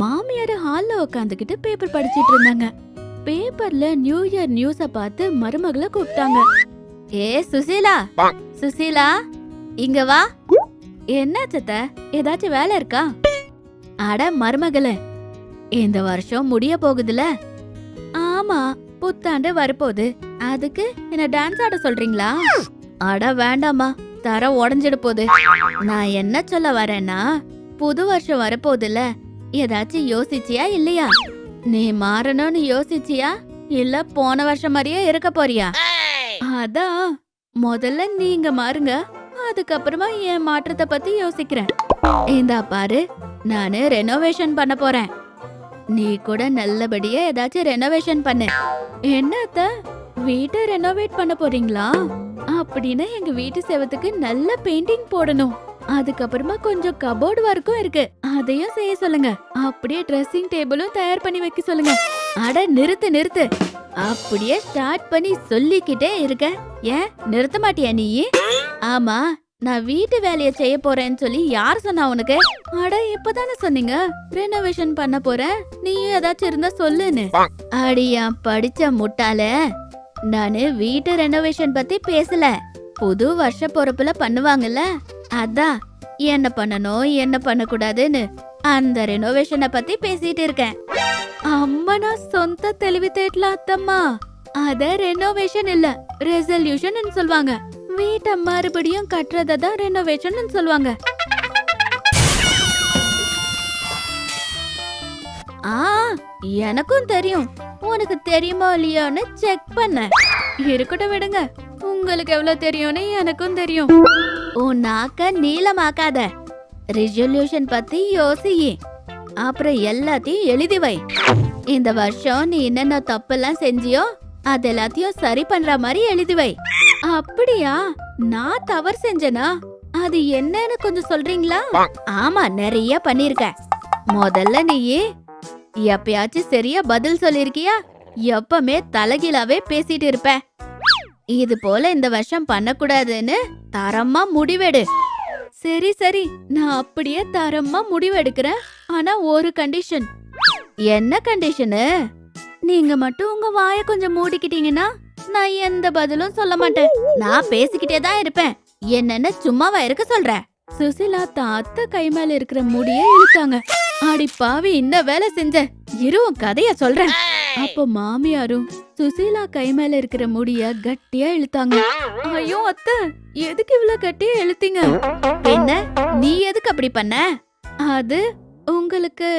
மாமியார் ஹால்ல உட்காந்துக்கிட்டு பேப்பர் படிச்சிட்டு இருந்தாங்க. பேப்பர்ல நியூ இயர் நியூஸ பார்த்து மருமகளை கூப்பிட்டாங்க. ஏ சுசீலா! சுசீலா! இங்க வா. என்ன சத்த ஏதாச்சும் வேலை இருக்கா? அட மருமகளே இந்த வருஷம் முடிய போகுதுல. ஆமா புத்தாண்டு வரப்போகுது. அதுக்கு என்ன டான்ஸ் ஆட சொல்றீங்களா? அட வேண்டாம்மா. தர உடஞ்சிட போகுது. நான் என்ன சொல்ல வரேன்னா புது வருஷம் வரப்போகுதுல. ஏதாச்சும் யோசிச்சியா இல்லையா? நீ மாறணும்னு யோசிச்சியா? இல்ல போன வருஷம் மாதிரியே இருக்க போறியா? அதான் முதல்ல நீங்க மாறுங்க. அதுக்கப்புறமா என் மாற்றத்தை பத்தி யோசிக்கிறேன். இந்தா பாரு நானு ரெனோவேஷன் பண்ண போறேன். நீ கூட நல்லபடியா ஏதாச்சும் ரெனோவேஷன் பண்ணு. என்னத்த வீட்டை ரெனோவேட் பண்ண போறீங்களா? அப்படின்னா எங்க வீட்டு செவத்துக்கு நல்ல பெயிண்டிங் போடணும். அதுக்கப்புறமா கொஞ்சம் கபோர்டு ஒர்க்கும் இருக்கு. அதையும் செய்ய சொல்லுங்க. அப்படியே ட்ரெஸ்ஸிங் டேபிளும் தயார் பண்ணி வைக்க சொல்லுங்க. அட நிறுத்து நிறுத்து. அப்படியே ஸ்டார்ட் பண்ணி சொல்லிக்கிட்டே இருக்க. ஏன்? நிறுத்த மாட்டியா நீ? ஆமா நான் வீட்டு வேலையை செய்ய போறேன்னு சொல்லி யார் சொன்னா உனக்கு? அட இப்பதானே சொன்னீங்க. ரெனோவேஷன் பண்ண போறேன் நீயும் ஏதாச்சும் இருந்தா சொல்லுன்னு. அடியா படிச்ச முட்டாள. நானு வீட்டு ரெனோவேஷன் பத்தி பேசல. புது வருஷ பொறுப்புல பண்ணுவாங்கல்ல. அதான் என்ன பண்ணணும் என்ன பண்ணக்கூடாதுன்னு அந்த ரெனோவேஷனை பத்தி பேசிட்டு இருக்கேன். அம்மா நான் சொந்த தெளிவித்தேட்ல அத்தம்மா. அத ரெனோவேஷன் இல்ல ரெசல்யூஷன் சொல்லுவாங்க. வீட்டை மறுபடியும் கட்டுறத தான் ரெனோவேஷன் சொல்லுவாங்க. ஆ எனக்கும் தெரியும். உனக்கு தெரியுமா இல்லையான்னு செக் பண்ண இருக்கட்டும் விடுங்க. உங்களுக்கு எவ்வளவு தெரியும்னு எனக்கும் தெரியும். உன் நாக்க நீளமாக்காத. ரெசல்யூஷன் பத்தி யோசி அப்புறம் எல்லாத்தையும் எழுதி வை. இந்த வருஷம் நீ என்னென்ன தப்பெல்லாம் செஞ்சியோ அது எல்லாத்தையும் சரி பண்ற மாதிரி எழுதி வை. அப்படியா? நான் தவறு செஞ்சனா? அது என்னன்னு கொஞ்சம் சொல்றீங்களா? ஆமா நிறைய பண்ணிருக்க முதல்ல நீயே எப்பயாச்சும் சரியா பதில் சொல்லிருக்கியா? எப்பவுமே தலகிலாவே பேசிட்டு இருப்ப இது போல இந்த வருஷம் பண்ணக்கூடாதுன்னு தரமா முடிவெடு. சரி சரி. நான் அப்படியே தரமா முடிவெடுக்கிறேன். ஆனா ஒரு கண்டிஷன் என்ன கண்டிஷனு நீங்க மட்டும் உங்க வாய கொஞ்சம் மூடிக்கிட்டீங்கன்னா நான் எந்த பதிலும் சொல்ல மாட்டேன். நான் பேசிக்கிட்டே தான் இருப்பேன். என்னன்னு சும்மாவா இருக்க சொல்ற? சுசிலா தான் அத்தை கை மேல இருக்கிற முடிய இழுத்தாங்க. அடி பாவி இந்த வேலை செஞ்ச இரு கதைய சொல்றேன். அப்ப மாமியாரும் சுசீலா கை மேல இருக்கிற முடிய கட்டியா இழுத்தாங்க. ஐயோ அத்தை எதுக்கு இவ்வளவு கட்டியா இழுத்தீங்க? என்ன? நீ எதுக்கு அப்படி பண்ண? அது உங்களுக்கு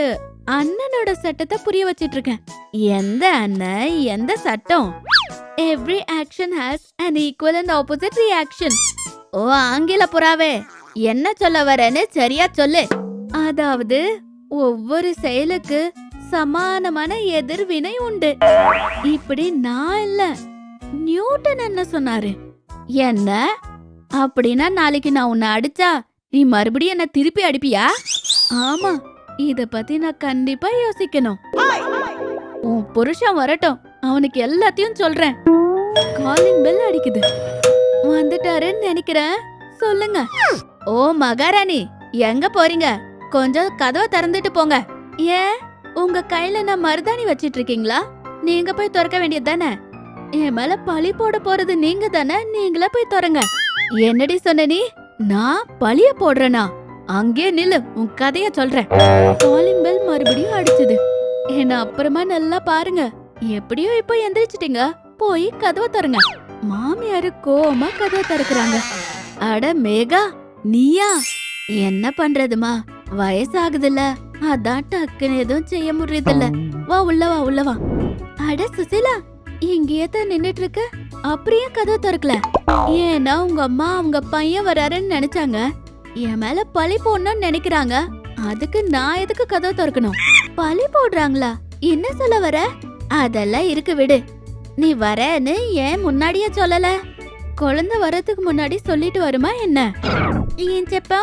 அண்ணனோட சட்டத்தை புரிய வச்சிட்டு இருக்கேன் எந்த அண்ணன்? எந்த சட்டம்? Every action has an equal and opposite reaction. ஓ ஆங்கில புறாவே. என்ன சொல்ல வரேன்னு சரியா சொல்லு. அதாவது ஒவ்வொரு செயலுக்கு சமானமான எதிர்வினை உண்டு. இப்படி நான் இல்ல நியூட்டன் என்ன சொன்னாரு? என்ன? அப்படின்னா நாளைக்கு நான் உன்னை அடிச்சா நீ மறுபடியும் என்ன திருப்பி அடிப்பியா? ஆமா இத பத்தி நான் கண்டிப்பா யோசிக்கணும். உன் புருஷன் வரட்டும் அவனுக்கு எல்லாத்தையும் சொல்றேன். காலிங் பெல் அடிக்குது. வந்துட்டாருன்னு நினைக்கிறேன். சொல்லுங்க. ஓ மகாராணி எங்க போறீங்க? கொஞ்சம் கதவை திறந்துட்டு போங்க. ஏன்? உங்க கையில நான் மருதாணி வச்சிட்டு இருக்கீங்களா நீங்க போய் திறக்க வேண்டியது தானே? என் மேல பழி போட போறது நீங்க தானே? நீங்களே போய் திறங்க. என்னடி சொன்ன நீ? நான் பழிய போடுறனா? அங்கே நில்லு உன் கதைய சொல்றேன். காலிங் பெல் மறுபடியும் அடிச்சது. என்ன அப்புறமா நல்லா பாருங்க. எப்படியோ இப்போ எந்திரிச்சிட்டீங்க. போய் கதவை திறங்க. மாமியாரு கோவமா கதவை திறக்குறாங்க. அட மேகா நீயா? என்ன பண்றதுமா? வயசாகுதுல்ல. அதான் டக்குன்னு எதுவும் செய்ய முடியறதில்ல. வா உள்ள வா உள்ள வா. அட சுசிலா இங்கேயே தான் நின்னுட்டு இருக்க அப்படியே கதை திறக்கல. ஏன்னா உங்க அம்மா அவங்க பையன் வராருன்னு நினைச்சாங்க. என் மேல பழி போடணும்னு நினைக்கிறாங்க. அதுக்கு நான் எதுக்கு கதை திறக்கணும்? பழி போடுறாங்களா? என்ன சொல்ல வர? அதெல்லாம் இருக்கு விடு. நீ வரேன்னு ஏன் முன்னாடியே சொல்லல? குழந்தை வரதுக்கு முன்னாடி சொல்லிட்டு வருமா என்ன? ஏன் செப்பா?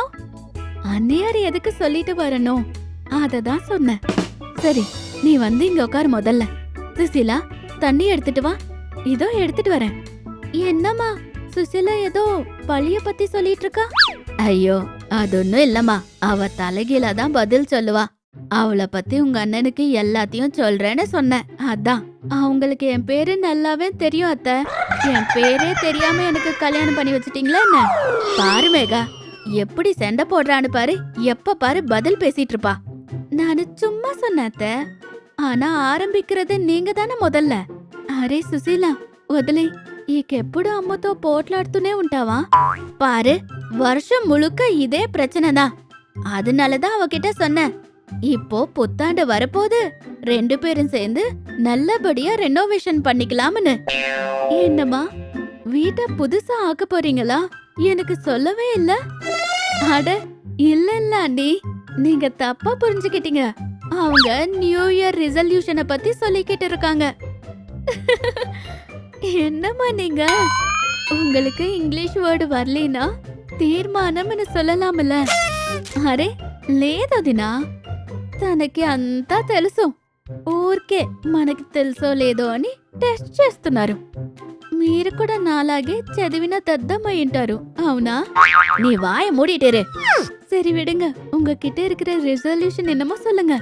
அன்னையார் எதுக்கு சொல்லிட்டு வரணும்? அததான் சொன்னேன். சரி நீ வந்து இங்க உட்காரு முதல்ல. சுசிலா தண்ணி எடுத்துட்டு வா. இதோ எடுத்துட்டு வரேன். என்னம்மா சுசிலா ஏதோ பழிய பத்தி சொல்லிட்டு இருக்கா ஐயோ அது ஒண்ணும் இல்லம்மா. அவ தலைகீழ தான் பதில் சொல்லுவா. அவளை பத்தி உங்க அண்ணனுக்கு எல்லாத்தையும் சொல்றேன்னு சொன்னேன். அதான் அவங்களுக்கு என் பேரு நல்லாவே தெரியும் அத்த. என் பேரே தெரியாம எனக்கு கல்யாணம் பண்ணி வச்சிட்டீங்களா என்ன? பாரு மேகா எப்படி சண்டை போடுறான்னு பாரு. எப்ப பாரு பதில் பேசிட்டு இருப்பா. நான் சும்மா சொன்னத்த. ஆனா ఆరంభించறது நீங்க முதல்ல. அரே சுசீலா సుశీల వదిలే ఈకెప్పుడు அம்மத்தோ పోట్లాడుతూనే ఉంటావా பாரு வருஷம் முழுக்க இதே பிரச்சனை தான் அதனாலதான் அவகிட்ட சொன்னேன் இப்போ புத்தாண்டு வரப்போது ரெண்டு பேரும் சேர்ந்து நல்லபடியா ரெனோவேஷன் பண்ணிக்கலாம்னு. என்னம்மா வீட்டை புதுசா ஆக்க போறீங்களா? எனக்கு சொல்லவே இல்ல. அட இல்ல இல்ல அண்ணி. நீங்க தப்பா புரிஞ்சுக்கிட்டீங்க அவங்க நியூ இயர் ரிசல்யூஷனை பத்தி சொல்லிக்கிட்டு இருக்காங்க என்னம்மா நீங்க உங்களுக்கு ఇంగ్లీష్ వర్డ్ వర్లీనా తీర్మానమని சொல்லலாம்ல అరే లేదదినా తనకి అంతా తెలుసు ఊరికే మనకి తెలుసో లేదో అని టెస్ట్ చేస్తున్నారు మీరు కూడా నాలాగే చదివిన దద్దమై ఉంటారు అవునా நீ வாய மூடிட்டேரு சரி விடுங்க உங்ககிட்ட இருக்கிற ரெசல்யூஷன் என்னமோ சொல்லுங்க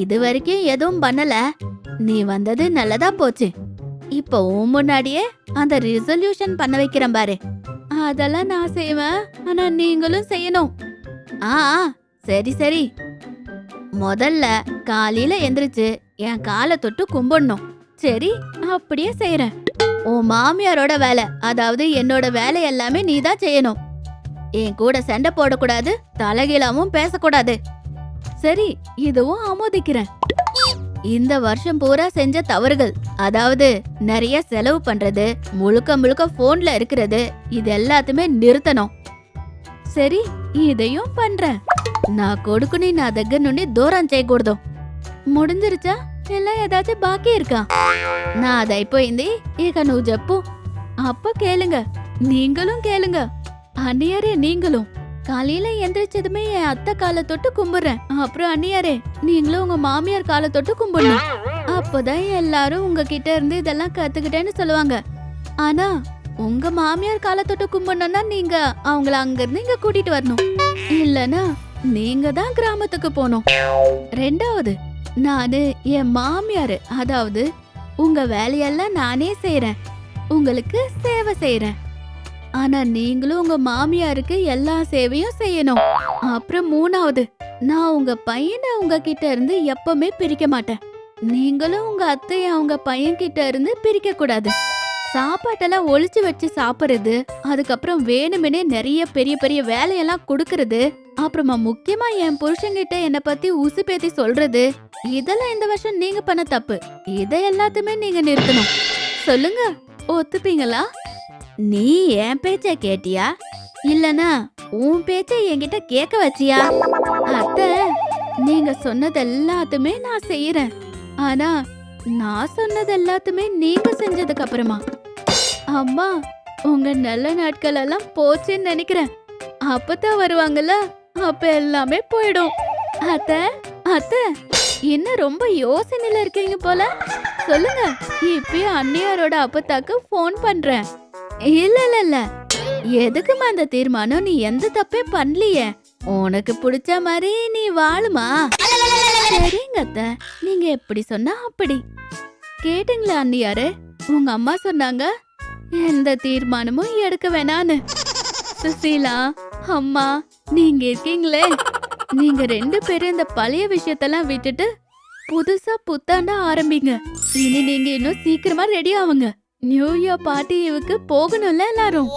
இது வரைக்கும் எதுவும் பண்ணல நீ வந்தது நல்லதா போச்சு இப்போ உன் முன்னாடியே அந்த ரிசல்யூஷன் பண்ண வைக்கிறேன் பாரு அதெல்லாம் நான் செய்வேன் ஆனா நீங்களும் செய்யணும் ஆ ஆ, சரி சரி முதல்ல காலையில எந்திரிச்சு என் காலை தொட்டு கும்பிடணும் சரி அப்படியே செய்யறேன் உன் மாமியாரோட வேலை அதாவது என்னோட வேலை எல்லாமே நீ தான் செய்யணும். என் கூட சண்டை போடக்கூடாது தலைகீழாவும் பேசக்கூடாது. சரி இதுவும் ஆமோதிக்கிறேன். இந்த வருஷம் பூரா செஞ்ச தவறுகள் அதாவது நிறைய செலவு பண்றது முழுக்க முழுக்க போன்ல இருக்கிறது இது எல்லாத்தையுமே நிறுத்தணும். சரி இதையும் పండ్రా நான் కొడుకుని நான் దగ్గర నుండి దూరం చేయకూడదు ముడిందిరుచా ఇలా ఏదాచి బాకీ ఇరుకా నాదైపోయింది ఇక నువ్వు చెప్పు అప్ప కేలుంగ நீங்களும் கேளுங்க. அண்ணியாரே நீங்களும். காலையில எந்திரிச்சதுமே என் அத்தை காலை தொட்டு கும்பிடுறேன். அப்புறம் அண்ணியாரே நீங்களும் உங்க மாமியார் காலை தொட்டு கும்பிடணும். அப்போதான் எல்லாரும் உங்ககிட்ட இருந்து இதெல்லாம் கத்துக்கிட்டேன்னு சொல்லுவாங்க. ஆனா உங்க மாமியார் காலை தொட்டு கும்பிடணும்னா நீங்க அவங்கள அங்க இருந்து இங்க கூட்டிட்டு வரணும். இல்லனா நீங்க தான் கிராமத்துக்கு போனோம் ரெண்டாவது நானு என் மாமியாரு. அதாவது உங்க வேலையெல்லாம் நானே செய்யறேன் உங்களுக்கு சேவை செய்யறேன் ஆனா நீங்களும் உங்க மாமியாருக்கு எல்லா சேவையும் செய்யணும். அப்புறம் மூணாவது நான் உங்க பையனை உங்ககிட்ட இருந்து எப்பவுமே பிரிக்க மாட்டேன். நீங்களும் உங்க அத்தைய அவங்க பையன் கிட்ட இருந்து பிரிக்க கூடாது சாப்பாட்டெல்லாம் ஒளிச்சு வச்சு சாப்பிடுறது அதுக்கப்புறம் வேணுமெனே நிறைய பெரிய பெரிய வேலையெல்லாம் கொடுக்கறது அப்புறமா முக்கியமா என் புருஷங்கிட்ட என்னை பத்தி உசு பேத்தி சொல்றது இதெல்லாம் இந்த வருஷம் நீங்க பண்ண தப்பு. இதை எல்லாத்தையுமே நீங்க நிறுத்தணும். சொல்லுங்க. ஒத்துப்பீங்களா? நீ என் பேச்ச கேட்டியா? இல்லனா உன் பேச்ச என்கிட்ட கேட்க வச்சியா? அத்தை நீங்க சொன்னது எல்லாத்துமே நான் செய்யறேன் ஆனா நான் சொன்னது எல்லாத்துமே நீங்க செஞ்சதுக்கு அப்புறமா. அம்மா உங்க நல்ல நாட்கள் எல்லாம் போச்சுன்னு நினைக்கிறேன். அப்பதான் வருவாங்கல்ல? அப்ப எல்லாமே போயிடும். அத்த அத்தை. என்ன ரொம்ப யோசனையில இருக்கீங்க போல? சொல்லுங்க. இப்பயும் அன்னியாரோட அப்பத்தாக்கு ஃபோன் பண்றேன். இல்ல இல்ல இல்ல. எதுக்குமா அந்த தீர்மானம்? நீ எந்த தப்பே பண்ணலையே. உனக்கு பிடிச்ச மாதிரி நீ வாழுமா? சரிங்க அத்த. நீங்க எப்படி சொன்னா அப்படி. கேட்டுங்களா அண்ணியாரு உங்க அம்மா சொன்னாங்க எந்த தீர்மானமும் எடுக்க வேணான்னு சுசீலா அம்மா நீங்க இருக்கீங்களே. நீங்க ரெண்டு பேரும் இந்த பழைய விஷயத்தெல்லாம் விட்டுட்டு புதுசா புத்தாண்டா ஆரம்பிங்க. இனி நீங்க இன்னும் சீக்கிரமா ரெடி ஆவுங்க. நியூ இயர் பார்ட்டிக்கு போகணும்ல எல்லாரும்.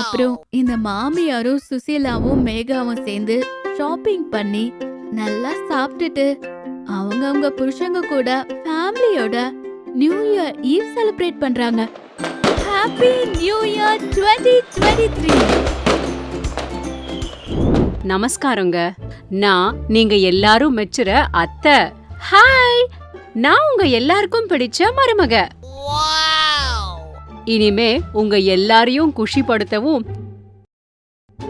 அப்புறம் இந்த மாமியாரும் சுசீலாவும் மேகாவும் சேர்ந்து ஷாப்பிங் பண்ணி நல்லா சாப்பிட்டுட்டு அவங்க அவங்க புருஷங்க கூட ஃபேமிலியோட நியூ இயர் ஈவ் செலிப்ரேட் பண்றாங்க. ஹாப்பி நியூ இயர் 2023 நமஸ்காரங்க. நான் நீங்க எல்லாரும் மெச்சுற அத்தை. ஹாய் நான் உங்க எல்லாருக்கும் பிடிச்ச மருமக. இனிமே உங்க எல்லாரையும் குஷிப்படுத்தவும்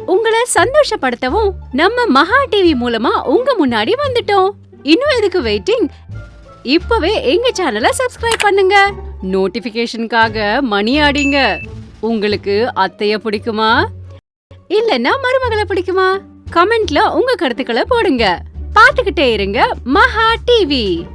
உங்களை சந்தோஷப்படுத்தவும் நம்ம மகா டிவி மூலமா உங்க முன்னாடி வந்துட்டோம். இன்னும் எதுக்கு வெயிட்டிங் இப்பவே எங்க சேனலை சப்ஸ்கிரைப் பண்ணுங்க. நோட்டிபிகேஷனுக்காக மணி ஆடிங்க. உங்களுக்கு அத்தைய பிடிக்குமா? இல்லன்னா மருமகளை பிடிக்குமா? கமெண்ட்ல உங்க கருத்துக்களை போடுங்க. பாத்துக்கிட்டே இருங்க. மகா டிவி.